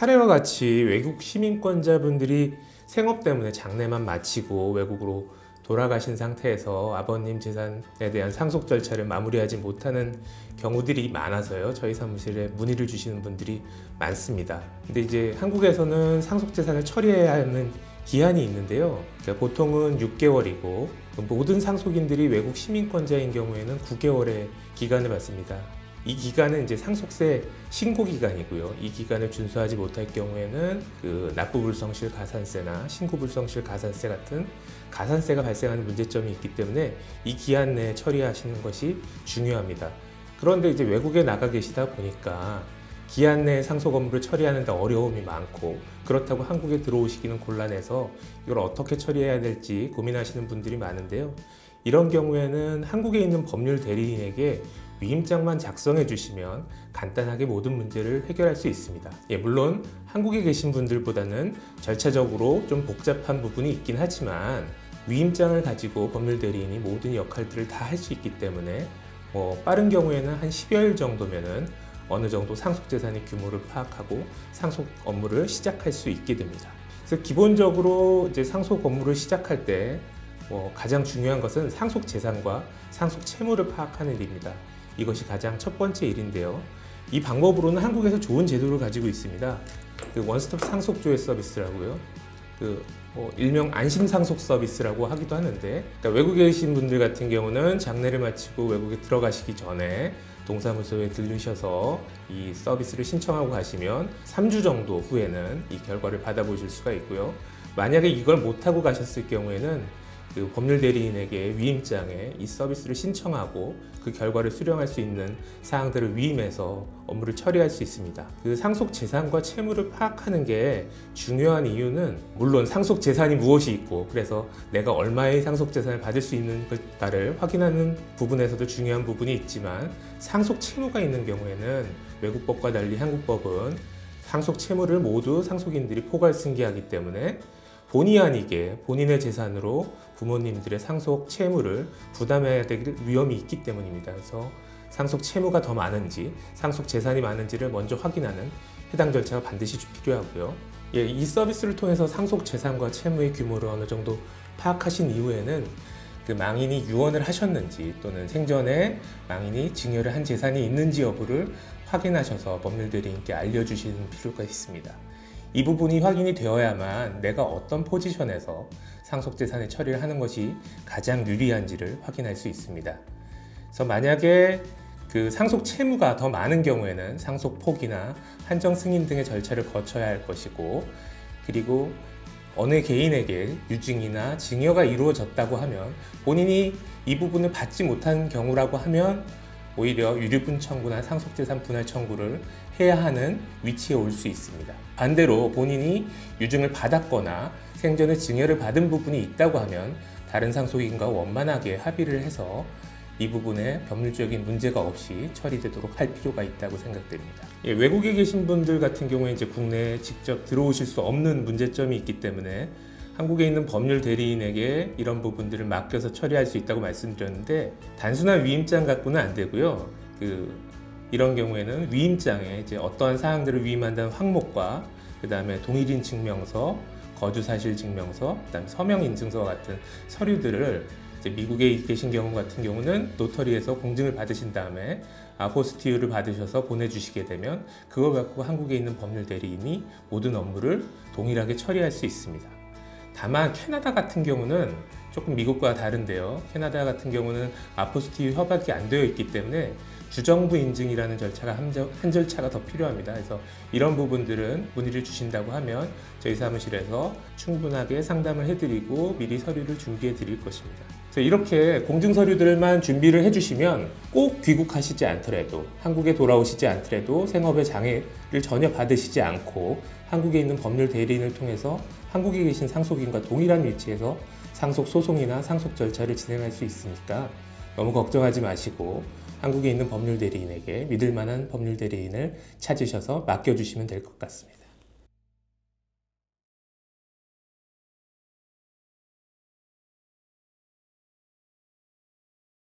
사례와 같이 외국 시민권자분들이 생업 때문에 장래만 마치고 외국으로 돌아가신 상태에서 아버님 재산에 대한 상속 절차를 마무리하지 못하는 경우들이 많아서요. 저희 사무실에 문의를 주시는 분들이 많습니다. 근데 이제 한국에서는 상속 재산을 처리해야 하는 기한이 있는데요. 그러니까 보통은 6개월이고 모든 상속인들이 외국 시민권자인 경우에는 9개월의 기간을 받습니다. 이 기간은 이제 상속세 신고 기간이고요. 이 기간을 준수하지 못할 경우에는 그 납부 불성실 가산세나 신고 불성실 가산세 같은 가산세가 발생하는 문제점이 있기 때문에 이 기한 내에 처리하시는 것이 중요합니다. 그런데 이제 외국에 나가 계시다 보니까 기한 내에 상속 업무를 처리하는데 어려움이 많고 그렇다고 한국에 들어오시기는 곤란해서 이걸 어떻게 처리해야 될지 고민하시는 분들이 많은데요. 이런 경우에는 한국에 있는 법률 대리인에게 위임장만 작성해 주시면 간단하게 모든 문제를 해결할 수 있습니다. 예, 물론 한국에 계신 분들보다는 절차적으로 좀 복잡한 부분이 있긴 하지만 위임장을 가지고 법률 대리인이 모든 역할들을 다 할 수 있기 때문에 뭐 빠른 경우에는 한 10여일 정도면은 어느 정도 상속 재산의 규모를 파악하고 상속 업무를 시작할 수 있게 됩니다. 그래서 기본적으로 이제 상속 업무를 시작할 때 뭐 가장 중요한 것은 상속 재산과 상속 채무를 파악하는 일입니다. 이것이 가장 첫 번째 일인데요. 이 방법으로는 한국에서 좋은 제도를 가지고 있습니다. 그 원스톱 상속 조회 서비스라고요. 그 뭐 일명 안심 상속 서비스라고 하기도 하는데 그러니까 외국에 계신 분들 같은 경우는 장례를 마치고 외국에 들어가시기 전에 동사무소에 들르셔서 이 서비스를 신청하고 가시면 3주 정도 후에는 이 결과를 받아보실 수가 있고요. 만약에 이걸 못하고 가셨을 경우에는 그 법률 대리인에게 위임장에 이 서비스를 신청하고 그 결과를 수령할 수 있는 사항들을 위임해서 업무를 처리할 수 있습니다. 그 상속 재산과 채무를 파악하는 게 중요한 이유는 물론 상속 재산이 무엇이 있고 그래서 내가 얼마의 상속 재산을 받을 수 있는가를 확인하는 부분에서도 중요한 부분이 있지만 상속 채무가 있는 경우에는 외국법과 달리 한국법은 상속 채무를 모두 상속인들이 포괄 승계하기 때문에 본의 아니게 본인의 재산으로 부모님들의 상속 채무를 부담해야 될 위험이 있기 때문입니다. 그래서 상속 채무가 더 많은지 상속 재산이 많은지를 먼저 확인하는 해당 절차가 반드시 필요하고요. 예, 이 서비스를 통해서 상속 재산과 채무의 규모를 어느 정도 파악하신 이후에는 그 망인이 유언을 하셨는지 또는 생전에 망인이 증여를 한 재산이 있는지 여부를 확인하셔서 법률 대리인께 알려주시는 필요가 있습니다. 이 부분이 확인이 되어야만 내가 어떤 포지션에서 상속재산의 처리를 하는 것이 가장 유리한지를 확인할 수 있습니다. 그래서 만약에 그 상속 채무가 더 많은 경우에는 상속 폭이나 한정 승인 등의 절차를 거쳐야 할 것이고 그리고 어느 개인에게 유증이나 증여가 이루어졌다고 하면 본인이 이 부분을 받지 못한 경우라고 하면 오히려 유류분 청구나 상속재산 분할 청구를 해야 하는 위치에 올 수 있습니다. 반대로 본인이 유증을 받았거나 생전에 증여를 받은 부분이 있다고 하면 다른 상속인과 원만하게 합의를 해서 이 부분에 법률적인 문제가 없이 처리되도록 할 필요가 있다고 생각됩니다. 예, 외국에 계신 분들 같은 경우에 이제 국내에 직접 들어오실 수 없는 문제점이 있기 때문에 한국에 있는 법률 대리인에게 이런 부분들을 맡겨서 처리할 수 있다고 말씀드렸는데 단순한 위임장 갖고는 안 되고요. 그 이런 경우에는 위임장에 이제 어떠한 사항들을 위임한다는 항목과 그 다음에 동일인 증명서, 거주 사실 증명서, 그다음 에 서명 인증서 같은 서류들을 이제 미국에 계신 경우 같은 경우는 노터리에서 공증을 받으신 다음에 아포스티유를 받으셔서 보내주시게 되면 그거 갖고 한국에 있는 법률 대리인이 모든 업무를 동일하게 처리할 수 있습니다. 다만 캐나다 같은 경우는 조금 미국과 다른데요. 캐나다 같은 경우는 아포스티유 협약이 안 되어 있기 때문에 주정부 인증이라는 절차가 한, 절차가 더 필요합니다. 그래서 이런 부분들은 문의를 주신다고 하면 저희 사무실에서 충분하게 상담을 해드리고 미리 서류를 준비해 드릴 것입니다. 이렇게 공증 서류들만 준비를 해주시면 꼭 귀국하시지 않더라도 한국에 돌아오시지 않더라도 생업에 장애를 전혀 받으시지 않고 한국에 있는 법률 대리인을 통해서 한국에 계신 상속인과 동일한 위치에서 상속 소송이나 상속 절차를 진행할 수 있으니까 너무 걱정하지 마시고 한국에 있는 법률 대리인에게 믿을 만한 법률 대리인을 찾으셔서 맡겨주시면 될 것 같습니다.